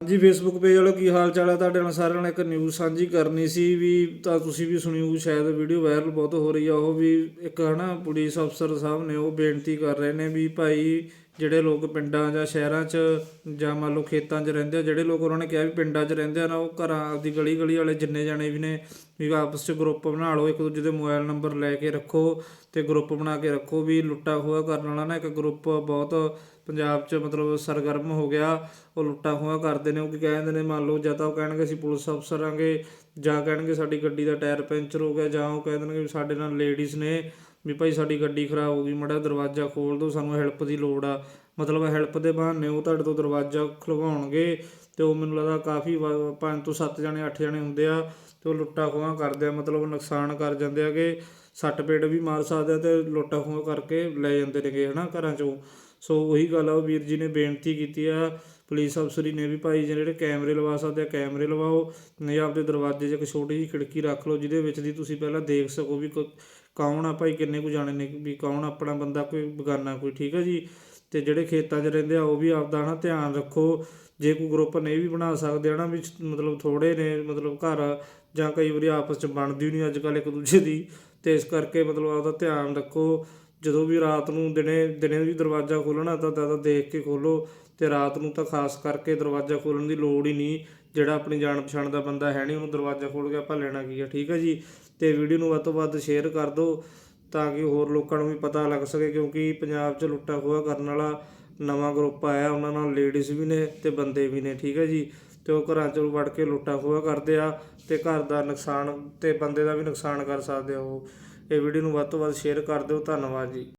ਜੀ Facebook page ਵਾਲੋ, ਕੀ ਹਾਲ ਚਾਲ ਹੈ ਤੁਹਾਡੇ ਨਾਲ ਸਾਰਿਆਂ ਨਾਲ ਇੱਕ ਨਿਊਜ਼ ਸਾਂਝੀ ਕਰਨੀ ਸੀ ਵੀ ਤਾਂ ਤੁਸੀਂ ਵੀ ਸੁਣੀ ਹੋਊ ਸ਼ਾਇਦ ਵੀਡੀਓ ਵਾਇਰਲ ਬਹੁਤ ਹੋ ਰਹੀ ਆ। ਉਹ ਵੀ ਇੱਕ ਹਨਾ ਪੁਲਿਸ ਅਫਸਰ ਸਾਹਿਬ ਨੇ ਉਹ ਬੇਨਤੀ ਕਰ ਰਹੇ ਨੇ ਵੀ ਭਾਈ ਜਿਹੜੇ ਲੋਕ ਪਿੰਡਾਂ ਜਾਂ ਸ਼ਹਿਰਾਂ 'ਚ ਜਾਂ ਮੰਨ ਲਓ ਖੇਤਾਂ 'ਚ ਰਹਿੰਦੇ ਆ, ਜਿਹੜੇ ਲੋਕ ਉਹਨਾਂ ਨੇ ਕਿਹਾ ਵੀ ਪਿੰਡਾਂ 'ਚ ਰਹਿੰਦੇ ਆ ਨਾ, ਉਹ ਘਰਾਂ ਆਪਦੀ ਗਲੀ ਗਲੀ ਵਾਲੇ ਜਿੰਨੇ ਜਾਣੇ ਵੀ ਨੇ ਵੀ ਆਪਸ 'ਚ ਗਰੁੱਪ ਬਣਾ ਲਓ, ਇੱਕ ਦੂਜੇ ਦੇ ਮੋਬਾਈਲ ਨੰਬਰ ਲੈ ਕੇ ਰੱਖੋ ਤੇ ਗਰੁੱਪ ਬਣਾ ਕੇ ਰੱਖੋ ਵੀ ਲੁੱਟਾ ਖੋਹਾ ਕਰਨ ਵਾਲਾ ਨਾ ਇੱਕ ਗਰੁੱਪ ਬਹੁਤ ਪੰਜਾਬ 'ਚ ਮਤਲਬ ਸਰਗਰਮ ਹੋ ਗਿਆ, ਉਹ ਲੁੱਟਾ ਖੋਹਾ ਕਰਦੇ ਨੇ, ਉਹ ਕੀ ਕਹਿੰਦੇ ਨੇ, ਮੰਨ ਲਓ ਜਾਂ ਤਾਂ ਉਹ ਕਹਿਣਗੇ ਅਸੀਂ ਪੁਲਿਸ ਅਫਸਰ ਆਂਗੇ ਜਾਂ ਕਹਿਣਗੇ ਸਾਡੀ ਗੱਡੀ ਦਾ ਟਾਇਰ ਪੈਂਚਰ ਹੋ ਗਿਆ ਜਾਂ ਉਹ ਕਹਿ ਦੇਣਗੇ ਵੀ ਸਾਡੇ ਨਾਲ ਲੇਡੀਜ਼ ਨੇ ਵੀ ਭਾਈ ਸਾਡੀ ਗੱਡੀ ਖਰਾਬ ਹੋ ਗਈ, ਮੜਾ ਦਰਵਾਜ਼ਾ ਖੋਲ ਦਿਓ, ਸਾਨੂੰ ਹੈਲਪ ਦੀ ਲੋੜ ਆ। ਮਤਲਬ ਹੈਲਪ ਦੇ ਬਹਾਨੇ ਉਹ ਤੁਹਾਡੇ ਤੋਂ ਦਰਵਾਜ਼ਾ ਖੁਲਵਾਉਣਗੇ ਤੇ ਉਹ ਮੈਨੂੰ ਲੱਗਦਾ ਕਾਫੀ ਵਾ- ਪੰਜ ਤੋਂ ਸੱਤ ਜਣੇ, ਅੱਠ ਜਣੇ ਹੁੰਦੇ ਆ ਤੇ ਉਹ ਲੁੱਟਾ ਖੋਹਾਂ ਕਰਦੇ ਆ, ਮਤਲਬ ਨੁਕਸਾਨ ਕਰ ਜਾਂਦੇ ਆ ਕਿ ਸੱਟ ਪੇਟ ਵੀ ਮਾਰ ਸਕਦੇ ਆ ਤੇ ਲੁੱਟਾ ਖੋਹਾਂ ਕਰਕੇ ਲੈ ਜਾਂਦੇ ਨੇਗੇ ਹਨਾ ਘਰਾਂ ਚੋਂ। ਸੋ ਉਹੀ ਗੱਲ ਆ, ਉਹ ਵੀਰ ਜੀ ਨੇ ਬੇਨਤੀ ਕੀਤੀ ਆ ਪੁਲਿਸ ਅਫਸਰੀ ਨੇ ਵੀ ਭਾਈ ਜਿਹੜੇ ਕੈਮਰੇ ਲਵਾ ਸਕਦੇ ਆ, ਕੈਮਰੇ ਲਵਾਓ, ਨਹੀਂ ਆਪਦੇ ਦਰਵਾਜ਼ੇ 'ਚ ਇੱਕ ਛੋਟੀ ਜਿਹੀ ਖਿੜਕੀ ਰੱਖ ਲਓ, ਜਿਹਦੇ ਵਿੱਚ ਦੀ ਤੁਸੀਂ ਪਹਿਲਾਂ ਦੇਖ ਸਕੋ ਵੀ ਕੋ- ਕੌਣ ਆ ਭਾਈ, ਕਿੰਨੇ ਕੁ ਜਾਣੇ ਨੇ, ਵੀ ਕੌਣ ਆਪਣਾ ਬੰਦਾ ਕੋਈ ਬਗਾਨਾ ਕੋਈ, ਠੀਕ ਹੈ ਜੀ? ਤੇ ਜਿਹੜੇ ਖੇਤਾਂ 'ਚ ਰਹਿੰਦੇ ਆ, ਉਹ ਵੀ ਆਪਦਾ ਨਾ ਧਿਆਨ ਰੱਖੋ। ਜੇ ਕੋਈ ਗਰੁੱਪ ਨਹੀਂ ਵੀ ਬਣਾ ਸਕਦੇ ਹਨਾ, ਵੀ ਮਤਲਬ ਥੋੜੇ ਨੇ, ਮਤਲਬ ਘਰ ਜਾਂ ਕਈ ਵਾਰੀ ਆਪਸ 'ਚ ਬਣਦੀ ਨਹੀਂ ਅੱਜ ਕੱਲ੍ਹ ਇੱਕ ਦੂਜੇ ਦੀ, ਤੇ ਇਸ ਕਰਕੇ ਮਤਲਬ ਆਪਦਾ ਧਿਆਨ ਰੱਖੋ। ਜਦੋਂ ਵੀ ਰਾਤ ਨੂੰ ਦਿਨੇ ਦਿਨੇ ਵੀ ਦਰਵਾਜ਼ਾ ਖੋਲ੍ਹਣਾ ਤਾਂ ਜ਼ਿਆਦਾ ਦੇਖ ਕੇ ਖੋਲੋ ਤੇ ਰਾਤ ਨੂੰ ਤਾਂ ਖਾਸ ਕਰਕੇ ਦਰਵਾਜ਼ਾ ਖੋਲ੍ਹਣ ਦੀ ਲੋੜ ਹੀ ਨਹੀਂ, ਜਿਹੜਾ ਆਪਣੀ ਜਾਣ ਪਛਾਣ ਦਾ ਬੰਦਾ ਹੈ ਨਹੀਂ, ਉਹਨੂੰ ਦਰਵਾਜ਼ਾ ਖੋਲ੍ਹ ਕੇ ਆਪਾਂ ਲੈਣਾ ਕੀ ਹੈ ਠੀਕ ਹੈ ਜੀ? ਤੇ ਵੀਡੀਓ ਨੂੰ ਵੱਧ ਤੋਂ ਵੱਧ ਸ਼ੇਅਰ ਕਰ ਦਿਓ ਤਾਂ ਕਿ ਹੋਰ ਲੋਕਾਂ ਨੂੰ ਵੀ ਪਤਾ ਲੱਗ ਸਕੇ ਕਿਉਂਕਿ ਪੰਜਾਬ 'ਚ ਲੁੱਟਾ ਖੋਹਾ ਕਰਨ ਵਾਲਾ ਨਵਾਂ ਗਰੁੱਪ ਆਇਆ, ਉਹਨਾਂ ਨਾਲ ਲੇਡੀਜ਼ ਵੀ ਨੇ ਤੇ ਬੰਦੇ ਵੀ ਨੇ, ਠੀਕ ਹੈ ਜੀ? ਤੇ ਉਹ ਘਰਾਂ 'ਚੋਂ ਵੜ ਕੇ ਲੁੱਟਾਂ ਖੋਹਾ ਕਰਦੇ ਆ ਤੇ ਘਰ ਦਾ ਨੁਕਸਾਨ ਤੇ ਬੰਦੇ ਦਾ ਵੀ ਨੁਕਸਾਨ ਕਰ ਸਕਦੇ ਆ ਉਹ। ਇਹ ਵੀਡੀਓ ਨੂੰ ਵੱਧ ਤੋਂ ਵੱਧ ਸ਼ੇਅਰ ਕਰ ਦਿਓ, ਧੰਨਵਾਦ ਜੀ।